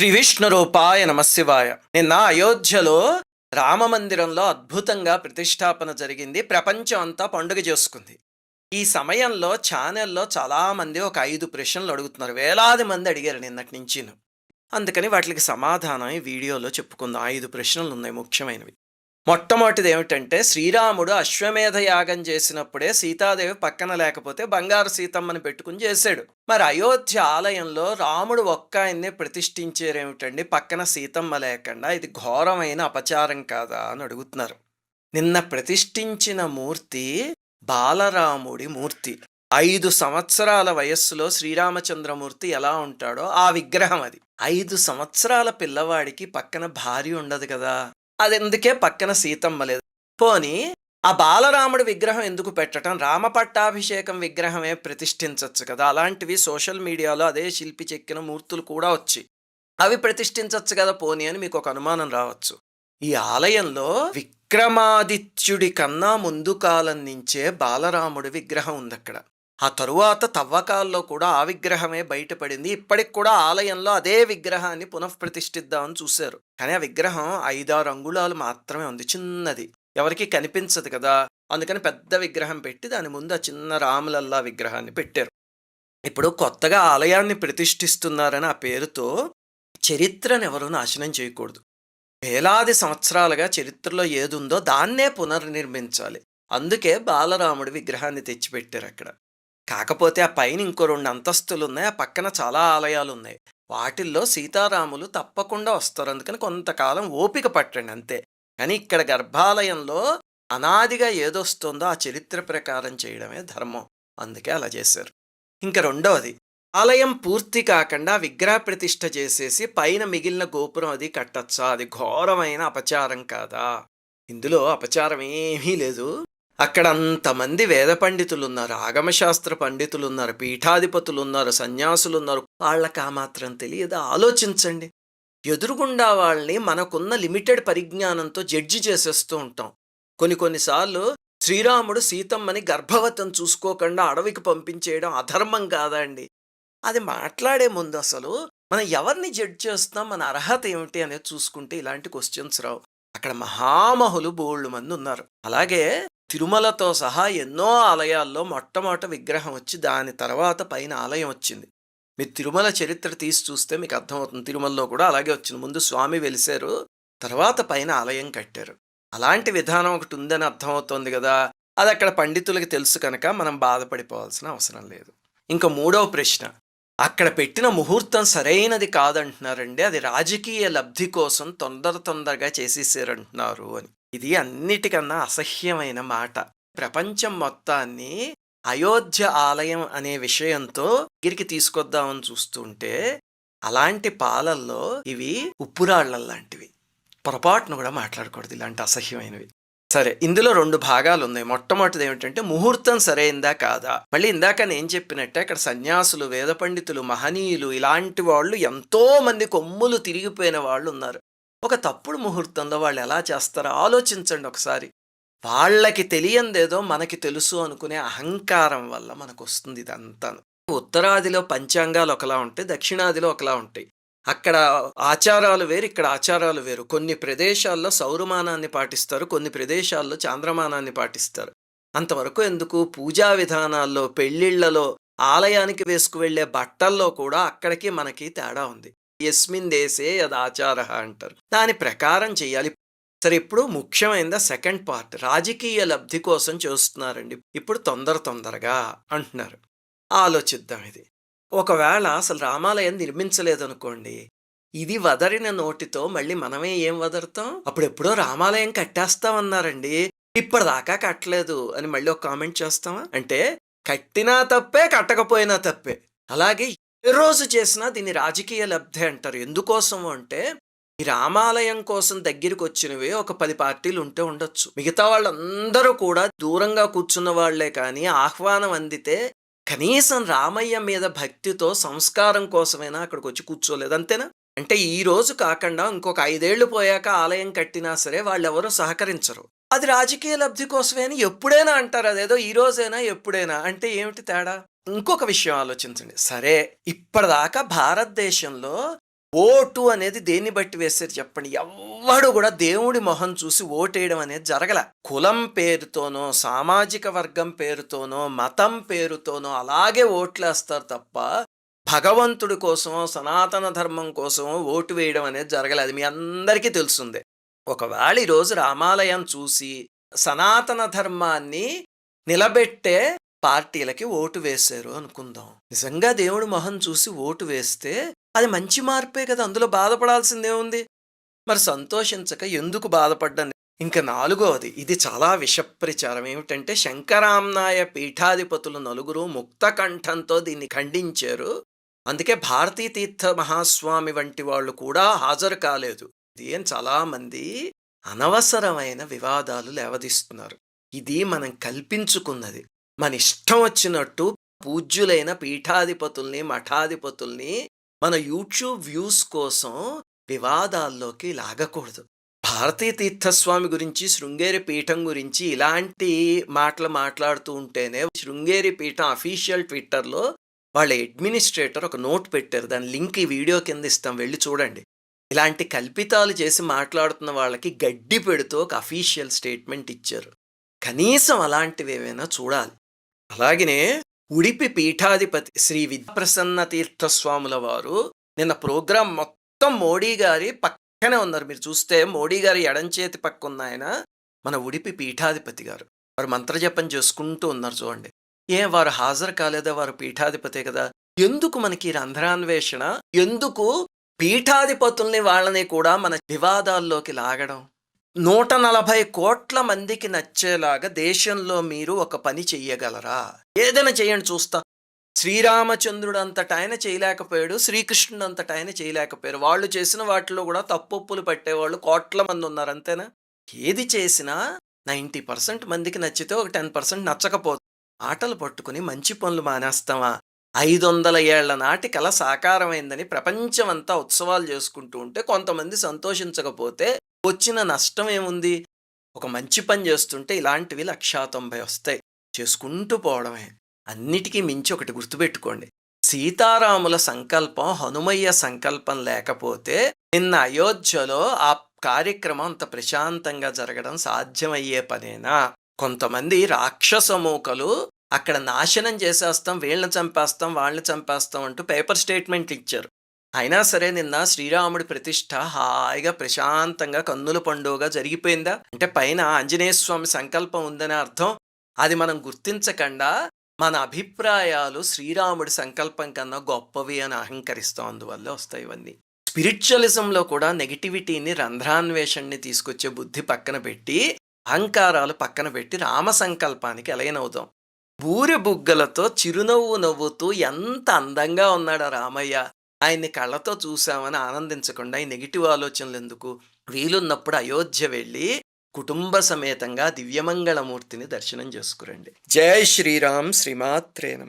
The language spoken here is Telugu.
శ్రీ విష్ణు రూపాయ నమశివాయ నిన్న అయోధ్యలో రామ మందిరంలో అద్భుతంగా ప్రతిష్టాపన జరిగింది. ప్రపంచం అంతా పండుగ చేసుకుంది. ఈ సమయంలో ఛానల్లో చాలామంది ఒక ఐదు ప్రశ్నలు అడుగుతున్నారు. వేలాది మంది అడిగారు నిన్నటి నుంచి అందుకని వాటికి సమాధానం ఈ వీడియోలో చెప్పుకుందాం. ఐదు ప్రశ్నలు ఉన్నాయి ముఖ్యమైనవి. మొట్టమొదటిది ఏమిటంటే శ్రీరాముడు అశ్వమేధ యాగం చేసినప్పుడే సీతాదేవి పక్కన లేకపోతే బంగారు సీతమ్మని పెట్టుకుని చేశాడు. మరి అయోధ్య ఆలయంలో రాముడు ఒక్క ఆయన్నే ప్రతిష్ఠించారేమిటండి? పక్కన సీతమ్మ లేకుండా? ఇది ఘోరమైన అపచారం కాదా అని అడుగుతున్నారు. నిన్న ప్రతిష్ఠించిన మూర్తి బాలరాముడి మూర్తి. ఐదు సంవత్సరాల వయస్సులో శ్రీరామచంద్రమూర్తి ఎలా ఉంటాడో ఆ విగ్రహం అది. ఐదు సంవత్సరాల పిల్లవాడికి పక్కన భార్య ఉండదు కదా? అది ఎందుకే పక్కన సీతమ్మ లేదు? పోని ఆ బాలరాముడి విగ్రహం ఎందుకు పెట్టడం? రామ పట్టాభిషేకం విగ్రహమే ప్రతిష్ఠించవచ్చు కదా. అలాంటివి సోషల్ మీడియాలో అదే శిల్పి చెక్కిన మూర్తులు కూడా వచ్చి అవి ప్రతిష్ఠించవచ్చు కదా పోని అని మీకు ఒక అనుమానం రావచ్చు. ఈ ఆలయంలో విక్రమాదిత్యుడి కన్నా ముందు కాలం నుంచే బాలరాముడి విగ్రహం ఉంది అక్కడ ఆ తరువాత తవ్వకాల్లో కూడా ఆ విగ్రహమే బయటపడింది. ఇప్పటికి కూడా ఆలయంలో అదే విగ్రహాన్ని పునఃప్రతిష్ఠిద్దామని చూశారు. కానీ ఆ విగ్రహం ఐదారు అంగుళాలు మాత్రమే ఉంది. చిన్నది. ఎవరికి కనిపించదు కదా. అందుకని పెద్ద విగ్రహం పెట్టి దాని ముందు ఆ చిన్న రాములల్లా విగ్రహాన్ని పెట్టారు. ఇప్పుడు కొత్తగా ఆలయాన్ని ప్రతిష్ఠిస్తున్నారని ఆ పేరుతో చరిత్రను ఎవరు నాశనం చేయకూడదు. వేలాది సంవత్సరాలుగా చరిత్రలో ఏదుందో దాన్నే పునర్నిర్మించాలి. అందుకే బాలరాముడి విగ్రహాన్ని తెచ్చిపెట్టారు అక్కడ. కాకపోతే ఆ పైన ఇంకో రెండు అంతస్తులు ఉన్నాయి ఆ పక్కన చాలా ఆలయాలు ఉన్నాయి వాటిల్లో సీతారాములు తప్పకుండా వస్తారు. అందుకని కొంతకాలం ఓపిక పట్టండి అంతే. కానీ ఇక్కడ గర్భాలయంలో అనాదిగా ఏదొస్తుందో ఆ చరిత్ర ప్రకారం చేయడమే ధర్మం. అందుకే అలా చేశారు. ఇంకా రెండవది ఆలయం పూర్తి కాకుండా విగ్రహ ప్రతిష్ఠ చేసేసి పైన మిగిలిన గోపురం అది కట్టచ్చా? అది ఘోరమైన అపచారం కాదా? ఇందులో అపచారం ఏమీ లేదు. అక్కడ అంతమంది వేద పండితులు ఉన్నారు ఆగమశాస్త్ర పండితులు ఉన్నారు పీఠాధిపతులు ఉన్నారు సన్యాసులు ఉన్నారు వాళ్ళకి ఆ మాత్రం తెలియదు. ఆలోచించండి. ఎదురుగుండా వాళ్ళని మనకున్న లిమిటెడ్ పరిజ్ఞానంతో జడ్జి చేసేస్తూ ఉంటాం. కొన్ని కొన్నిసార్లు శ్రీరాముడు సీతమ్మని గర్భవతం చూసుకోకుండా అడవికి పంపించేయడం అధర్మం కాదా అండి అది మాట్లాడే ముందు అసలు మనం ఎవరిని జడ్జ్ చేస్తున్నాం? మన అర్హత ఏమిటి అనేది చూసుకుంటే ఇలాంటి క్వశ్చన్స్ రావు. అక్కడ మహామహులు బోళ్ళు మంది ఉన్నారు. అలాగే తిరుమలతో సహా ఎన్నో ఆలయాల్లో మొట్టమొదట విగ్రహం వచ్చి దాని తర్వాత పైన ఆలయం వచ్చింది. మీరు తిరుమల చరిత్ర తీసి చూస్తే మీకు అర్థమవుతుంది. తిరుమలలో కూడా అలాగే వచ్చింది. ముందు స్వామి వెలిశారు తర్వాత పైన ఆలయం కట్టారు. అలాంటి విధానం ఒకటి ఉందని అర్థమవుతోంది కదా. అది అక్కడ పండితులకి తెలుసు కనుక మనం బాధపడిపోవాల్సిన అవసరం లేదు. ఇంకా మూడవ ప్రశ్న. అక్కడ పెట్టిన ముహూర్తం సరైనది కాదంటున్నారండి. అది రాజకీయ లబ్ధి కోసం తొందర తొందరగా చేసేసారంటున్నారు అని. ఇది అన్నిటికన్నా అసహ్యమైన మాట. ప్రపంచం మొత్తాన్ని అయోధ్య ఆలయం అనే విషయంతో దగ్గరికి తీసుకొద్దామని చూస్తుంటే అలాంటి పాలల్లో ఇవి ఉప్పురాళ్ళ లాంటివి పొరపాటును కూడా మాట్లాడకూడదు ఇలాంటి అసహ్యమైనవి. సరే ఇందులో రెండు భాగాలు ఉన్నాయి. మొట్టమొదటిది ఏమిటంటే ముహూర్తం సరైందా కాదా? మళ్ళీ ఇందాక నేను చెప్పినట్టే అక్కడ సన్యాసులు వేద పండితులు మహనీయులు ఇలాంటి వాళ్ళు ఎంతో మంది కొమ్ములు తిరిగిపోయిన వాళ్ళు ఉన్నారు. ఒక తప్పుడు ముహూర్తంలో వాళ్ళు ఎలా చేస్తారో ఆలోచించండి ఒకసారి. వాళ్ళకి తెలియందేదో మనకి తెలుసు అనుకునే అహంకారం వల్ల మనకు వస్తుంది ఇదంతాను. ఉత్తరాదిలో పంచాంగాలు ఒకలా ఉంటాయి దక్షిణాదిలో ఒకలా ఉంటాయి. అక్కడ ఆచారాలు వేరు ఇక్కడ ఆచారాలు వేరు. కొన్ని ప్రదేశాల్లో సౌరమానాన్ని పాటిస్తారు కొన్ని ప్రదేశాల్లో చాంద్రమానాన్ని పాటిస్తారు. అంతవరకు ఎందుకు? పూజా విధానాల్లో పెళ్ళిళ్ళలో ఆలయానికి వేసుకువెళ్ళే బట్టల్లో కూడా అక్కడికి మనకి తేడా ఉంది. ఎస్మిన్ దేశే అది ఆచార అంటారు. దాని ప్రకారం చేయాలి. సరే ఇప్పుడు ముఖ్యమైనది సెకండ్ పార్ట్. రాజకీయ లబ్ధి కోసం చేస్తున్నారండి. ఇప్పుడు తొందర తొందరగా అంటున్నారు. ఆలోచిద్దాం ఇది. ఒకవేళ అసలు రామాలయం నిర్మించలేదనుకోండి ఇది వదరిన నోటితో మళ్ళీ మనమే ఏం వదరుతాం? అప్పుడెప్పుడో రామాలయం కట్టేస్తామన్నారండి. ఇప్పటిదాకా కట్టలేదు అని మళ్ళీ ఒక కామెంట్ చేస్తామా? అంటే కట్టినా తప్పే కట్టకపోయినా తప్పే. అలాగే ఏ రోజు చేసినా దీన్ని రాజకీయ లబ్ధి అంటారు. ఎందుకోసం అంటే ఈ రామాలయం కోసం దగ్గరికి వచ్చినవి ఒక పది పార్టీలు ఉంటే ఉండొచ్చు. మిగతా వాళ్ళందరూ కూడా దూరంగా కూర్చున్న వాళ్ళే కానీ ఆహ్వానం అందితే కనీసం రామయ్య మీద భక్తితో సంస్కారం కోసమైనా అక్కడికి వచ్చి కూర్చోలేదు. అంతేనా? అంటే ఈ రోజు కాకుండా ఇంకొక ఐదేళ్ళు పోయాక ఆలయం కట్టినా సరే వాళ్ళెవరూ సహకరించరు. అది రాజకీయ లబ్ధి కోసమే అని ఎప్పుడైనా అంటారు. అదేదో ఈ రోజైనా ఎప్పుడైనా. అంటే ఏమిటి తేడా? ఇంకొక విషయం ఆలోచించండి. సరే ఇప్పటిదాకా భారతదేశంలో ఓటు అనేది దేన్ని బట్టి వేసేది చెప్పండి. ఎవ్వడు కూడా దేవుడి మొహం చూసి ఓటేయడం అనేది జరగల. కులం పేరుతోనో సామాజిక వర్గం పేరుతోనో మతం పేరుతోనో అలాగే ఓట్లేస్తారు తప్ప భగవంతుడి కోసం సనాతన ధర్మం కోసం ఓటు వేయడం అనేది జరగలేదు అది మీ అందరికీ తెలుసుందే. ఒకవేళ ఈరోజు రామాలయం చూసి సనాతన ధర్మాన్ని నిలబెట్టే పార్టీలకి ఓటు వేశారు అనుకుందాం. నిజంగా దేవుడి మొహం చూసి ఓటు వేస్తే అది మంచి మార్పే కదా అందులో బాధపడాల్సిందేముంది? మరి సంతోషించక ఎందుకు బాధపడ్డాను ఇంకా నాలుగవది ఇది చాలా విషప్రచారం. ఏమిటంటే శంకరామ్నాయ పీఠాధిపతులు నలుగురు ముక్త కంఠంతో దీన్ని ఖండించారు. అందుకే భారతీ తీర్థ మహాస్వామి వంటి వాళ్ళు కూడా హాజరు కాలేదు. ఇది అని చాలామంది అనవసరమైన వివాదాలు లేవదీస్తున్నారు. ఇది మనం కల్పించుకున్నది. మన ఇష్టం వచ్చినట్టు పూజ్యులైన పీఠాధిపతుల్ని మఠాధిపతుల్ని మన యూట్యూబ్ వ్యూస్ కోసం వివాదాల్లోకి లాగకూడదు. భారతీయ తీర్థస్వామి గురించి శృంగేరి పీఠం గురించి ఇలాంటి మాటలు మాట్లాడుతూ ఉంటేనే శృంగేరి పీఠం అఫీషియల్ ట్విట్టర్లో వాళ్ళ అడ్మినిస్ట్రేటర్ ఒక నోట్ పెట్టారు. దాని లింక్ ఈ వీడియో కింద ఇస్తాం. వెళ్ళి చూడండి. ఇలాంటి కల్పితాలు చేసి మాట్లాడుతున్న వాళ్ళకి గడ్డి పెడుతూ ఒక అఫీషియల్ స్టేట్మెంట్ ఇచ్చారు. కనీసం అలాంటివి ఏమైనా చూడాలి. అలాగనే ఉడిపి పీఠాధిపతి శ్రీ విద్యాప్రసన్న తీర్థస్వాముల వారు నిన్న ప్రోగ్రాం మొత్తం మోడీ గారి పక్కనే ఉన్నారు. మీరు చూస్తే మోడీ గారి ఎడంచేతి పక్క ఉన్న ఆయన మన ఉడిపి పీఠాధిపతి గారు. వారు మంత్రజపం చేసుకుంటూ ఉన్నారు చూడండి. ఏ వారు హాజరు కాలేదా? వారు పీఠాధిపతే కదా. ఎందుకు మనకి రంధ్రాన్వేషణ? ఎందుకు పీఠాధిపతుల్ని వాళ్ళని కూడా మన వివాదాల్లోకి లాగడం? నూట నలభై కోట్ల మందికి నచ్చేలాగా దేశంలో మీరు ఒక పని చెయ్యగలరా? ఏదైనా చేయండి చూస్తా. శ్రీరామచంద్రుడు అంతట ఆయన చేయలేకపోయాడు శ్రీకృష్ణుడు అంతట ఆయన చేయలేకపోయారు. వాళ్ళు చేసిన వాటిలో కూడా తప్పులు పట్టేవాళ్ళు కోట్ల మంది ఉన్నారు అంతేనా? ఏది చేసినా నైంటీ పర్సెంట్ మందికి నచ్చితే ఒక టెన్ పర్సెంట్ నచ్చకపోదు. ఆటలు పట్టుకుని మంచి పనులు మానేస్తామా ఐదు వందల ఏళ్ళ నాటి కళ సాకారమైందని ప్రపంచమంతా ఉత్సవాలు చేసుకుంటూ ఉంటే కొంతమంది సంతోషించకపోతే వచ్చిన నష్టం ఏముంది? ఒక మంచి పని చేస్తుంటే ఇలాంటివి లక్షా తొంభై వస్తాయి. చేసుకుంటూ పోవడమే. అన్నిటికీ మించి ఒకటి గుర్తుపెట్టుకోండి. సీతారాముల సంకల్పం హనుమయ్య సంకల్పం లేకపోతే నిన్న అయోధ్యలో ఆ కార్యక్రమం అంత ప్రశాంతంగా జరగడం సాధ్యమయ్యే పనేనా? కొంతమంది రాక్షస మూకలు అక్కడ నాశనం చేసేస్తాం వీళ్ళని చంపేస్తాం వాళ్ళని చంపేస్తాం అంటూ పేపర్ స్టేట్మెంట్ ఇచ్చారు. అయినా సరే నిన్న శ్రీరాముడి ప్రతిష్ట హాయిగా ప్రశాంతంగా కన్నుల పండుగగా జరిగిపోయిందా? అంటే పైన ఆంజనేయ స్వామి సంకల్పం ఉందని అర్థం. అది మనం గుర్తించకుండా మన అభిప్రాయాలు శ్రీరాముడి సంకల్పం కన్నా గొప్పవి అని అహంకరిస్తాం. అందువల్ల వస్తాయి ఇవన్నీ. స్పిరిచువలిజంలో కూడా నెగిటివిటీని రంధ్రాన్వేషణని తీసుకొచ్చే బుద్ధి పక్కన పెట్టి అహంకారాలు పక్కన పెట్టి రామ సంకల్పానికి ఎలయనవుదాం బూరె బుగ్గలతో చిరునవ్వు నవ్వుతూ ఎంత అందంగా ఉన్నాడు రామయ్య. ఆయన్ని కళ్ళతో చూసామని ఆనందించకుండా ఈ నెగిటివ్ ఆలోచనలు ఎందుకు? వీలున్నప్పుడు అయోధ్య వెళ్ళి కుటుంబ సమేతంగా దివ్యమంగళమూర్తిని దర్శనం చేసుకురండి. జై శ్రీరామ్ శ్రీమాత్రే నమ